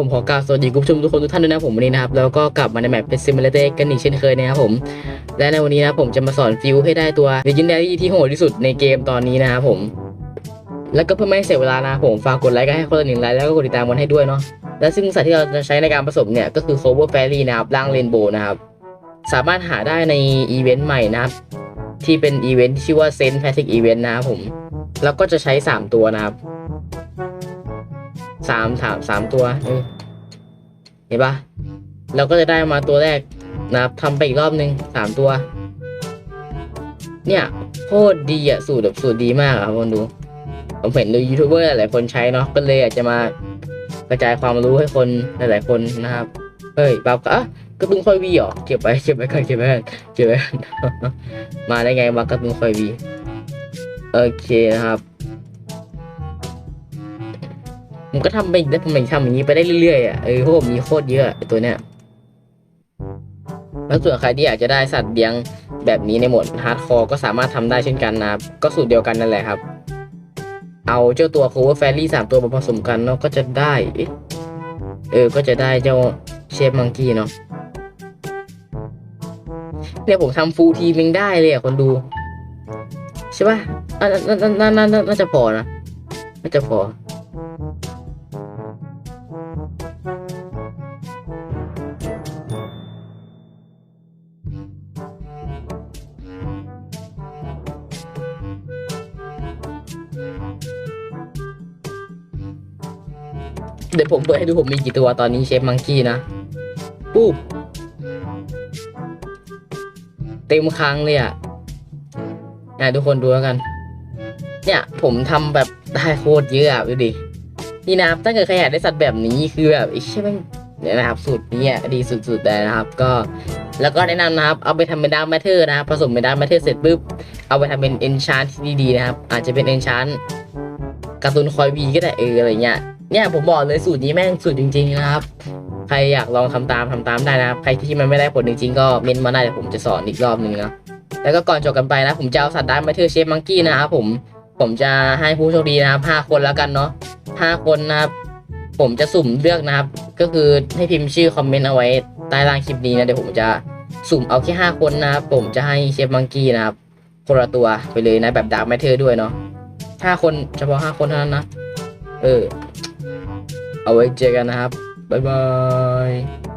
ผมขอกราบสวัสดีคุณผู้ชมทุกคนทุกท่านด้วยนะผมวันนี้นะครับแล้วก็กลับมาในแมปเป็นซิมูเลเตอร์กันอีกเช่นเคยนะครับผมและในวันนี้นะผมจะมาสอนฟิวให้ได้ตัว Legendary ที่โหดที่สุดในเกมตอนนี้นะครับผม แล้วก็เพื่อไม่ให้เสียเวลานะผมฝากกดไลค์กันให้คนละหนึ่งไลค์แล้วก็กดติดตามกันให้ด้วยเนาะและซึ่งสัตว์ที่เราจะใช้ในการผสมเนี่ยก็คือ Clover Fairy นะครับร่างเรนโบว์นะครับสามารถหาได้ในอีเวนต์ใหม่นะครับที่เป็นอีเวนต์ที่ชื่อว่า Saint Patrick Event นะครับผมแล้วก็จะใช้สามตัวนะครับ สามสามสามตัวเห็นปะเราก็จะได้มาตัวแรกนะครับทำไปอีกรอบหนึ่งสามตัว เนี่ยโคตรดีอะสูตรแบบสูตรดีมากอะคนดู ผมเห็นดูยูทูบเบอร์หลายคนใช้เนาะก็เลยอยากจะมากระจายความรู้ให้คนหลายๆคนนะครับเฮ้ยบับก็กระตุ้งคอยวีเหรอเก็บไว้เก็บไว้ก่อนเก็บไว้เก็บไว้มาได้ไงมากระตุ้งคอยวีโอเคนะครับ ผมก็ทำไปอีกได้ผมทำอย่างนี้ไปได้เรื่อยๆอะเออเพราะผมมีโคตรเยอะตัวเนี้ยแล้วส่วนใครที่อยากจะได้สัตว์เลี้ยงแบบนี้ในหมดฮาร์ดคอร์ก็สามารถทำได้เช่นกันนะครับก็สูตรเดียวกันนั่นแหละครับ เอาเจ้าตัว cover fairy สามตัวมาผสมกันเนาะก็จะได้เออก็จะได้เจ้าเชฟมังกี้เนาะเนี่ยผมทำฟูลทีมยังได้เลยอะคนดูใช่ป่ะอะน่าน่าน่าน่าน่าจะพอนะน่าจะพอ เดี๋ยวผมเปิดให้ดูผมมีกี่ตัวตอนนี้เชฟมังกี้นะปุ๊บเต็มครั้งเลยอะนะทุกคนดูแล้วกัน เนี่ยผมทำแบบได้โคตรเยอะอะดูดินี่นะครับถ้าเกิดใครอยากได้สัตว์แบบนี้คือแบบไอ้เชี่ยม่งเนี่ยนะครับสูตรนี้อะดีสุดๆเลยนะครับ ก็แล้วก็แนะนำนะครับเอาไปทำเป็นดาวแมทเทอร์นะครับผสมเป็นดาวแมทเทอร์เสร็จปุ๊บเอาไปทำเป็นเอนชานที่ดีๆนะครับ อาจจะเป็นเอนชานการ์ตูนคอยวีก็ได้เอออะไรเงี้ย เนี่ยผมบอกเลยสูตรนี้แม่งสุดจริง ๆ นะครับ ใครอยากลองทำตามทำตามได้นะครับ ใครที่มันไม่ได้ผลจริงๆ ก็เมนมาได้เดี๋ยวผมจะสอนอีกรอบหนึ่งนะแล้วก็ก่อนจบกันไปนะ ผมจะเอาสัตว์ด้มาเธอเชฟมังกี้นะครับผมผมจะให้ผู้โชคดีนะครับห้าคนแล้วกันเนาะห้าคนนะครับ ผมจะสุ่มเลือกนะครับ ก็คือให้พิมพ์ชื่อคอมเมนต์เอาไว้ใต้ล่างคลิปนี้นะเดี๋ยวผมจะสุ่มเอาแค่ห้าคนนะครับผมจะให้เชฟมังกี้นะครับคนละตัวไปเลยนะแบบดาร์กแมทเทอร์ด้วยเนาะห้าคนเฉพาะห้าคนเท่านั้นนะเออ เอาไว้เจอกันนะครับ บ๊ายบาย